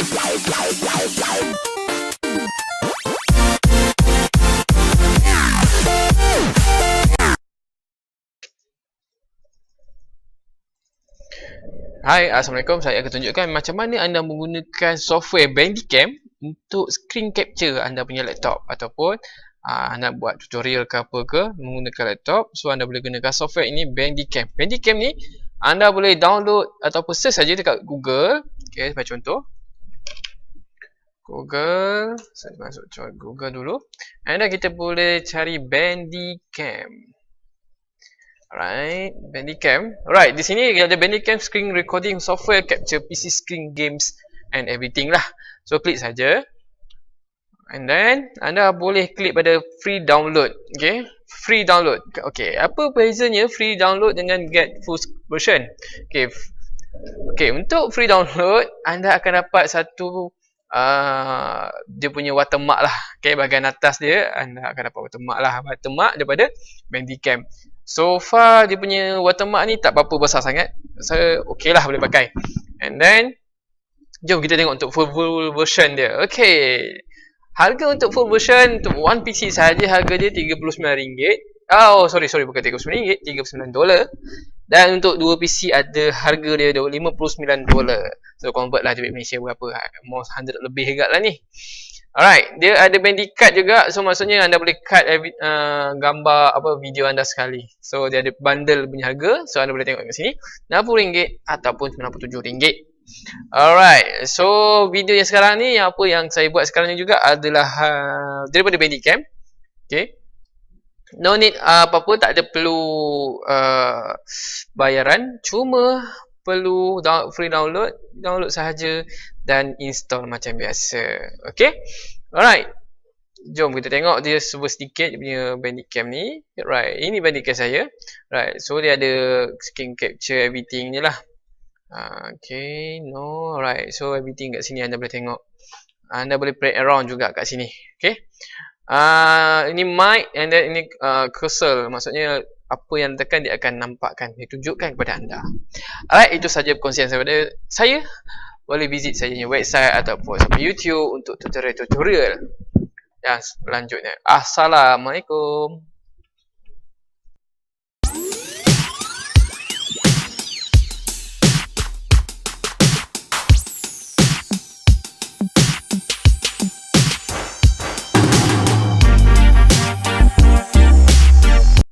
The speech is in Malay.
Hai, Assalamualaikum. Saya akan tunjukkan macam mana anda menggunakan software Bandicam untuk screen capture anda punya laptop ataupun uh, anda buat tutorial ke apa ke menggunakan laptop. So, anda boleh gunakan software ini Bandicam. Bandicam ni anda boleh download ataupun search saja dekat Google. Okay, sebagai contoh. Google. Saya masuk Google dulu. Anda kita boleh cari Bandicam. Alright, Bandicam. Alright, di sini ada Bandicam screen recording software capture PC screen games and everything lah. So klik saja. And then anda boleh klik pada free download. Okay, free download. Okay, apa bezanya free download dengan get full version? Okay, okay untuk free download anda akan dapat satu uh, dia punya watermark lah. Okay, bahagian atas dia anda akan dapat watermark lah. Watermark daripada Bandicam. So far dia punya watermark ni tak apa-apa besar sangat. Saya okey lah boleh pakai. And then jom kita tengok untuk full, version dia. Okay. Harga untuk full version untuk one PC sahaja harga dia RM39. Oh sorry sorry bukan RM39, RM39 dolar. Dan untuk dua PC ada harga dia $59 dolar. So convert lah duit Malaysia berapa? Almost 100 lebih juga lah ni. Alright, dia ada bandy cut juga. So maksudnya anda boleh cut uh, gambar apa video anda sekali. So dia ada bundle punya harga. So anda boleh tengok kat sini. RM60 ataupun RM97. Alright, so video yang sekarang ni apa yang saya buat sekarang ni juga adalah uh, daripada Bandicam. Okay. No need uh, apa-apa, tak ada perlu uh, bayaran. Cuma perlu free download download sahaja dan install macam biasa. Okey alright. Jom kita tengok dia sebuah sedikit punya bandicam ni. Right ini bandicam saya. Right so dia ada screen capture everything ni lah. Uh, okey no right so everything kat sini anda boleh tengok. Anda boleh play around juga kat sini okey uh, ini mic and then ini uh, cursor. Maksudnya apa yang tekan dia akan nampakkan. Dia tunjukkan kepada anda. Alright itu saja perkongsian saya pada saya. Boleh visit saya punya website ataupun YouTube untuk tutorial-tutorial. Yang selanjutnya. Assalamualaikum